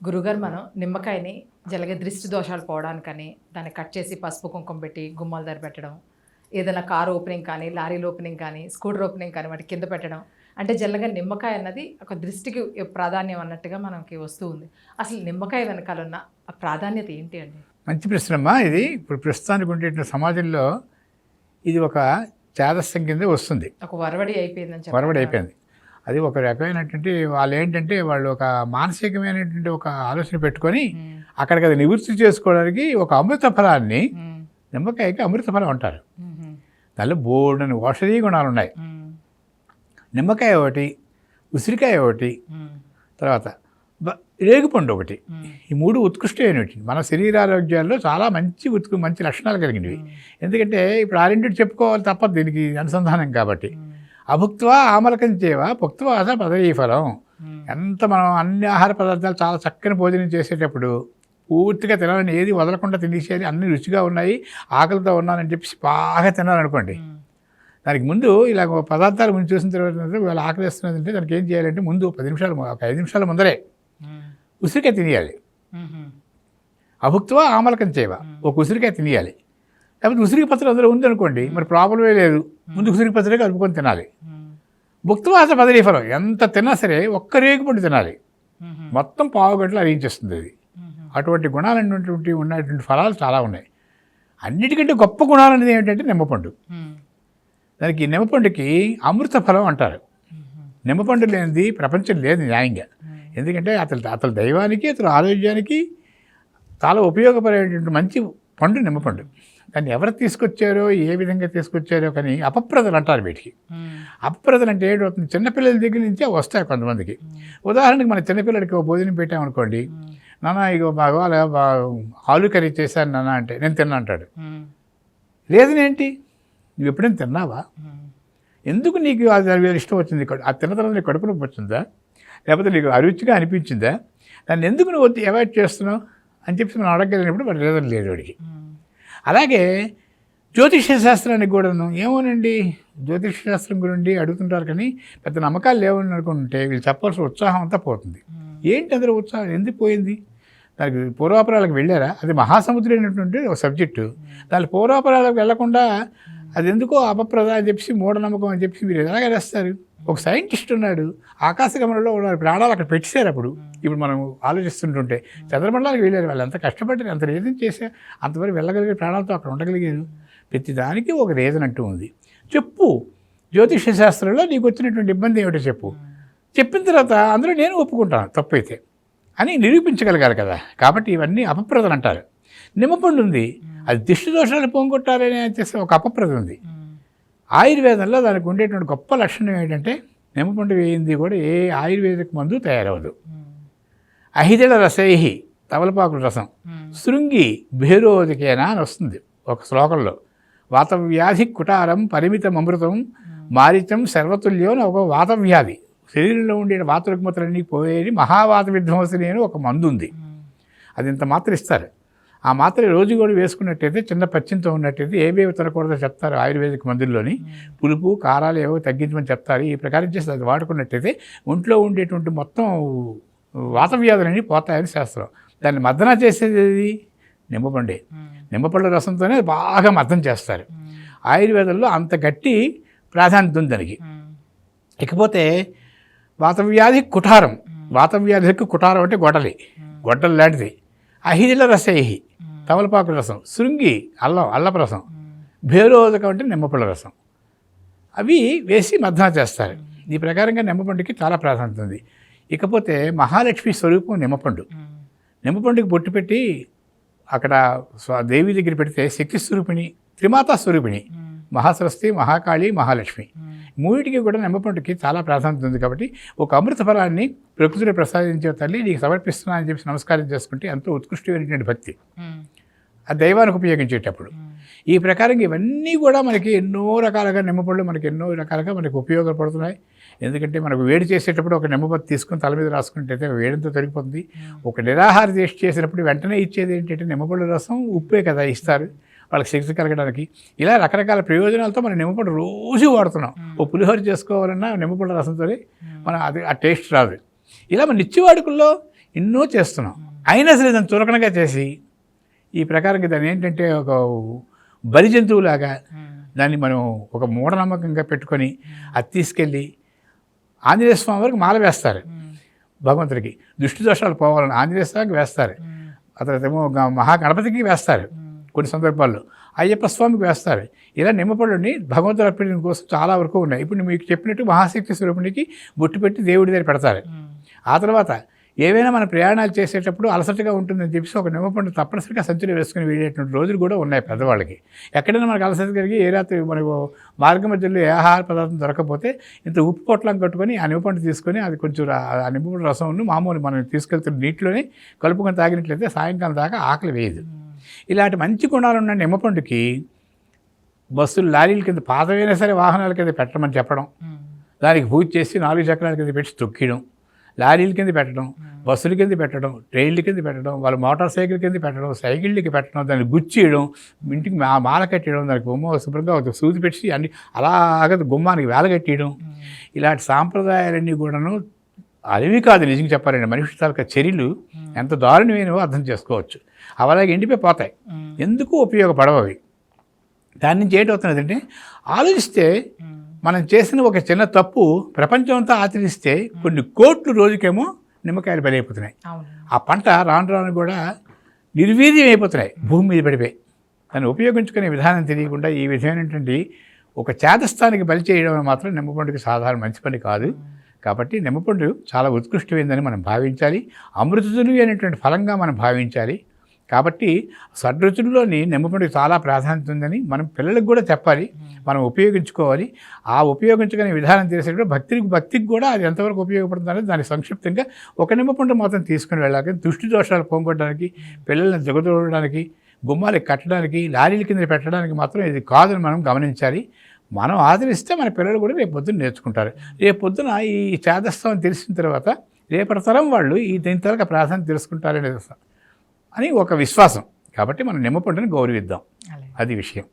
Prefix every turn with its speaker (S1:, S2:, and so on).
S1: గురుగారు మనం నిమ్మకాయని జలగ దృష్టి దోషాలు పోవడానికని దాన్ని కట్ చేసి పసుపు కుంకుమ పెట్టి గుమ్మాల దగ్గర పెట్టడం ఏదైనా కార్ ఓపెనింగ్ కానీ లారీల ఓపెనింగ్ కానీ స్కూటర్ ఓపెనింగ్ కానీ వాటి కింద పెట్టడం. అంటే జల్లగా నిమ్మకాయ అన్నది ఒక దృష్టికి ప్రాధాన్యం అన్నట్టుగా మనకి వస్తూ ఉంది. అసలు నిమ్మకాయ వెనకాల ఉన్న ఆ ప్రాధాన్యత ఏంటి అండి?
S2: మంచి ప్రశ్నమ్మా ఇది. ఇప్పుడు ప్రస్తుతానికి ఉండేటువంటి సమాజంలో ఇది ఒక చేదస్సం కింద వస్తుంది.
S1: ఒక వరవడి అయిపోయిందని
S2: వరవడి అయిపోయింది. అది ఒక రకమైనటువంటి వాళ్ళు ఏంటంటే వాళ్ళు ఒక మానసికమైనటువంటి ఒక ఆలోచన పెట్టుకొని అక్కడికి అది నివృత్తి చేసుకోవడానికి ఒక అమృత ఫలాన్ని నిమ్మకాయకి అమృత ఫలం అంటారు. దానిలో బోర్డని ఔషధీ గుణాలు ఉన్నాయి. నిమ్మకాయ ఒకటి ఉసిరికాయ ఒకటి తర్వాత రేగుపండు ఒకటి. ఈ మూడు ఉత్కృష్టమైనవి. మన శరీరారోగ్యాల్లో చాలా మంచి ఉత్కు మంచి లక్షణాలు కలిగినవి. ఎందుకంటే ఇప్పుడు ఆరింటి చెప్పుకోవాలి తప్ప దీనికి అనుసంధానం కాబట్టి.
S1: ఉమ్,
S2: అభుక్త్వా ఆమలకం చేవ భుక్త్వాస పదవీ ఫలం. ఎంత మనం అన్ని ఆహార పదార్థాలు చాలా చక్కని భోజనం చేసేటప్పుడు పూర్తిగా తినాలని ఏది వదలకుండా తినేసేయాలి అన్ని రుచిగా ఉన్నాయి ఆకలితో ఉన్నానని చెప్పి బాగా తినాలనుకోండి. దానికి ముందు ఇలా పదార్థాలు ముందు చూసిన తర్వాత వీళ్ళు ఆకలి వేస్తున్నదంటే దానికి ఏం చేయాలంటే ముందు పది నిమిషాలు ఒక ఐదు నిమిషాల ముందరే ఉసిరికాయ తినేయాలి. అభుక్త్వా ఆమలకం చేయవ ఒక ఉసిరికాయ తినేయాలి. లేకపోతే ఉసిరికి పత్రం అందులో ఉందనుకోండి మరి ప్రాబ్లమే లేదు. ముందు ఉసిరికి పత్రే కలుపుకొని తినాలి. భుక్తవాస బదిలీ ఫలం ఎంత తిన్నా సరే ఒక్క రేగుపండు తినాలి. మొత్తం పావు గంటలు అరిగించేస్తుంది అది. అటువంటి గుణాలైనటువంటి ఉన్నటువంటి ఫలాలు చాలా ఉన్నాయి. అన్నిటికంటే గొప్ప గుణాలు అనేది ఏమిటంటే నిమ్మపండు. దానికి నిమ్మపండుకి అమృత ఫలం అంటారు. నిమ్మపండు లేనిది ప్రపంచం లేదు న్యాయంగా. ఎందుకంటే అతను అతని దైవానికి అతని ఆరోగ్యానికి చాలా ఉపయోగపడేటువంటి మంచి పండు నిమ్మపండు. దాన్ని ఎవరు తీసుకొచ్చారో ఏ విధంగా తీసుకొచ్చారో కానీ అపప్రదలు అంటారు వీటికి. అపప్రదలు అంటే ఏంటవుతుంది చిన్నపిల్లల దగ్గర నుంచే వస్తాయి కొంతమందికి. ఉదాహరణకి మన చిన్నపిల్లడికి ఒక భోజనం పెట్టామనుకోండి నాన్న ఇగో బాగా ఆలు కర్రీ చేశాను నాన్న అంటే నేను తిన్నా అంటాడు. లేదనేంటి నువ్వు ఎప్పుడైనా తిన్నావా? ఎందుకు నీకు అది ఇష్టం వచ్చింది? ఆ తిన్న తర్వాత నీకు కడుపు నొప్పి వచ్చిందా? లేకపోతే నీకు అరుచిగా అనిపించిందా? దాన్ని ఎందుకు నువ్వు అవాయిడ్ చేస్తున్నావు? అని చెప్పి మనం అడగలిగినప్పుడు మరి రీజన్ లేదు వాడికి. అలాగే జ్యోతిష్య శాస్త్రానికి కూడాను ఏమోనండి? జ్యోతిష శాస్త్రం గురించి అడుగుతుంటారు కానీ పెద్ద నమ్మకాలు లేవని అనుకుంటే వీళ్ళు చెప్పాల్సిన ఉత్సాహం అంతా పోతుంది. ఏంటి అందులో ఉత్సాహం? ఎందుకు పోయింది? దానికి పూర్వాపరాలకు వెళ్ళారా? అది మహాసముద్రైనటువంటి ఒక సబ్జెక్టు. దాని పూర్వాపరాలకు వెళ్ళకుండా అది ఎందుకో అపప్రద అని చెప్పి మూఢనమ్మకం అని చెప్పి మీరు ఎలాగ వేస్తారు ఒక సైంటిస్ట్ ఉన్నాడు ఆకాశగమనంలో ఉన్నారు ప్రాణాలు అక్కడ పెట్టేశారు అప్పుడు. ఇప్పుడు మనం ఆలోచిస్తుంటుంటే చంద్రమండలానికి వెళ్ళారు వాళ్ళు ఎంత కష్టపడ్డారు అంత రీజన్ చేశారు అంతవరకు వెళ్ళగలిగే ప్రాణాలతో అక్కడ ఉండగలిగారు. ప్రతి దానికి ఒక రీజన్ అంటూ ఉంది. చెప్పు జ్యోతిష శాస్త్రంలో నీకు వచ్చినటువంటి ఇబ్బంది ఏమిటో చెప్పు. చెప్పిన తర్వాత అందులో నేను ఒప్పుకుంటాను తప్పైతే అని నిరూపించగలగాలి కదా. కాబట్టి ఇవన్నీ అపప్రదలు అంటారు. నిమ్మపండు ఉంది అది దిష్టి దోషాలు పోగొట్టాలని చేసే ఒక అపప్రద ఉంది. ఆయుర్వేదంలో దానికి ఉండేటువంటి గొప్ప లక్షణం ఏంటంటే నిమ్మపండు వేయింది కూడా ఏ ఆయుర్వేదిక మందు తయారవదు అహిదళ రసైహి తమలపాకుల రసం. శృంగి భేరోదికేనా అని వస్తుంది ఒక శ్లోకంలో. వాతవ్యాధి కుటారం పరిమితం అమృతం మారితం సర్వతుల్యం ఒక వాతవ్యాధి. శరీరంలో ఉండే వాత రుగ్మతలన్నీ పోయేది మహావాత విధ్వంసని అని ఒక మందు ఉంది. అది ఇంత మాత్ర ఇస్తారు. ఆ మాత్ర రోజు కూడా వేసుకున్నట్టయితే చిన్న పచ్చింతో ఉన్నట్టయితే ఏవేవి తినకూడదో చెప్తారు ఆయుర్వేదిక మందుల్లోని. పులుపు కారాలు ఏవో తగ్గించమని చెప్తారు. ఈ ప్రకారం చేసి అది వాడుకున్నట్టయితే ఒంట్లో ఉండేటువంటి మొత్తం వాతవ్యాధులన్నీ పోతాయని శాస్త్రం. దాన్ని మద్దన చేసేది ఏది? నిమ్మపండే నిమ్మపండు రసంతోనే బాగా మద్దం చేస్తారు. ఆయుర్వేదంలో అంత గట్టి ప్రాధాన్యత ఉంది దానికి. ఇకపోతే వాతవ్యాధి కుఠారం. వాతవ్యాధికి కుఠారం అంటే గొడలి గొడ్డలు లాంటిది. అహిదిల రసైహి. తమలపాకు రసం శృంగి అల్లం అల్లపు రసం భేరోదకం అంటే నిమ్మపళ్ళ రసం. అవి వేసి మద్దన చేస్తారు. ఈ ప్రకారంగా నిమ్మపండుకి చాలా ప్రాధాన్యత ఉంది. ఇకపోతే మహాలక్ష్మి స్వరూపం నిమ్మపండు. నిమ్మపండుకి బొట్టు పెట్టి అక్కడ స్వ- దేవి దగ్గర పెడితే శక్తి స్వరూపిణి త్రిమాతా స్వరూపిణి మహాసరస్వతి మహాకాళి మహాలక్ష్మి. మూడిటికి కూడా నిమ్మపండుకి చాలా ప్రాధాన్యత ఉంది కాబట్టి ఒక అమృత ఫలాన్ని ప్రకృతిని ప్రసాదించే తల్లి నీకు సమర్పిస్తున్నా అని చెప్పి నమస్కారం చేసుకుంటే ఎంతో ఉత్కృష్టమైనటువంటి భక్తి. ఆ దైవానికి ఉపయోగించేటప్పుడు. ఈ ప్రకారంగా ఇవన్నీ కూడా మనకి ఎన్నో రకాలుగా నిమ్మపళ్ళు మనకి ఎన్నో రకాలుగా మనకి ఉపయోగపడుతున్నాయి. ఎందుకంటే మనకు వేడి చేసేటప్పుడు ఒక నిమ్మపత్తి తీసుకుని తల మీద రాసుకుంటే వేడంతో తొలగిపోతుంది ఒక నిరాహార దీక్ష చేసినప్పుడు వెంటనే ఇచ్చేది ఏంటంటే నిమ్మపళ్ళు రసం ఉప్పే కదా ఇస్తారు వాళ్ళకి శక్తి కలగడానికి. ఇలా రకరకాల ప్రయోజనాలతో మనం నిమ్మపండు రోజు వాడుతున్నాం. ఓ పులిహోర చేసుకోవాలన్నా నిమ్మపండు రసంతోనే మనం అది ఆ టేస్ట్ రాదు. ఇలా మన నిత్య వాడుకల్లో ఎన్నో చేస్తున్నాం. అయినా సరే దాన్ని చులకనగా చేసి ఈ ప్రకారంగా దాన్ని ఏంటంటే ఒక బలి జంతువులాగా దాన్ని మనం ఒక మూఢనమ్మకంగా పెట్టుకొని అది తీసుకెళ్ళి ఆంజనేయ స్వామి వరకు మాల వేస్తారు. భగవంతుడికి దృష్టి దోషాలు పోవాలని ఆంజనేయ స్వామికి వేస్తారు. తర్వాత ఏమో మహాగణపతికి వేస్తారు. కొన్ని సందర్భాల్లో అయ్యప్ప స్వామికి వేస్తారు. ఇలా నిమ్మపళ్ళని భగవంతుడు అర్పించడం కోసం చాలా వరకు ఉన్నాయి. ఇప్పుడు మీకు చెప్పినట్టు మహాశక్తి స్వరూపునికి బొట్టు పెట్టి దేవుడి దగ్గర పెడతారు. ఆ తర్వాత ఏవైనా మన ప్రయాణాలు చేసేటప్పుడు అలసటగా ఉంటుందని చెప్పేసి ఒక నిమ్మపండు తప్పనిసరిగా సంచులు వేసుకుని వెళ్ళేటువంటి రోజులు కూడా ఉన్నాయి పెద్దవాళ్ళకి. ఎక్కడైనా మనకు అలసట కలిగి ఏ రాత్రి మనకు మార్గ మధ్యలో ఏ ఆహార పదార్థం దొరకకపోతే ఇంత ఉప్పు పొట్లం కట్టుకొని ఆ నిమ్మపండు తీసుకొని అది కొంచెం ఆ నిమ్మపండు రసంను మామూలు మనం తీసుకెళ్తున్న నీటిలోనే కలుపుకొని తాగినట్లయితే సాయంకాలం దాకా ఆకలి వేయదు. ఇలాంటి మంచి గుణాలు ఉన్న నిమ్మపండుకి బస్సులు లారీల కింద పాతవైనా సరే వాహనాల కింద పెట్టమని చెప్పడం. దానికి పూజ చేసి నాలుగు చక్రాల కింద పెట్టి తొక్కియడం. లారీల కింద పెట్టడం బస్సుల కింద పెట్టడం ట్రైన్ల కింద పెట్టడం వాళ్ళ మోటార్ సైకిల్ కింద పెట్టడం సైకిళ్ళకి పెట్టడం దాన్ని గుచ్చేయడం ఇంటికి మా మాల కట్టేయడం దానికి బొమ్మ శుభ్రంగా ఒక సూది పెట్టి అన్ని అలాగ గుమ్మానికి వేల కట్టేయడం. ఇలాంటి సాంప్రదాయాలన్నీ కూడాను అవి కాదు నిజంగా చెప్పాలండి మనిషి తాలూకా చర్యలు ఎంత దారుణమైనవో అర్థం చేసుకోవచ్చు. అలాగే ఎండిపోయి పోతాయి. ఎందుకు ఉపయోగపడవు అవి? దాని నుంచి ఏంటవుతున్నదంటే ఆలోచిస్తే మనం చేసిన ఒక చిన్న తప్పు ప్రపంచం అంతా ఆచరిస్తే కొన్ని కోట్లు రోజుకేమో నిమ్మకాయలు బలైపోతున్నాయి. ఆ పంట రాను రాను కూడా నిర్వీర్యం అయిపోతున్నాయి. భూమి మీద పడిపోయి. దాన్ని ఉపయోగించుకునే విధానం తెలియకుండా ఈ విధమైనటువంటి ఒక చేతస్థానికి బలి చేయడం మాత్రం నిమ్మపండుకి సాధారణ మంచి పని కాదు. కాబట్టి నిమ్మపండు చాలా ఉత్కృష్టమైందని మనం భావించాలి. అమృతులు అనేటువంటి ఫలంగా మనం భావించాలి. కాబట్టి షడ్రుచుల్లోని నిమ్మపండుకి చాలా ప్రాధాన్యత ఉందని మనం పిల్లలకు కూడా చెప్పాలి. మనం ఉపయోగించుకోవాలి. ఆ ఉపయోగించుకునే విధానం తెలిసేటప్పుడు భక్తికి భక్తికి కూడా అది ఎంతవరకు ఉపయోగపడుతుందనేది దాన్ని సంక్షిప్తంగా ఒక నిమ్మపండు మాత్రం తీసుకుని వెళ్ళాలి. దృష్టి దోషాలు పోగొట్టడానికి పిల్లల్ని జగదోడడానికి గుమ్మాలకి కట్టడానికి లారీల కింద పెట్టడానికి మాత్రం ఇది కాదని మనం గమనించాలి. మనం ఆదరిస్తే మన పిల్లలు కూడా రేపు పొద్దున్న నేర్చుకుంటారు. రేపు పొద్దున ఈ చేదస్థం తెలిసిన తర్వాత రేపటి తరం వాళ్ళు ఈ దీని తరగ ప్రాధాన్యత తెలుసుకుంటారనేది అని ఒక విశ్వాసం. కాబట్టి మనం నిమ్మపండుని గౌరవిద్దాం. అది విషయం.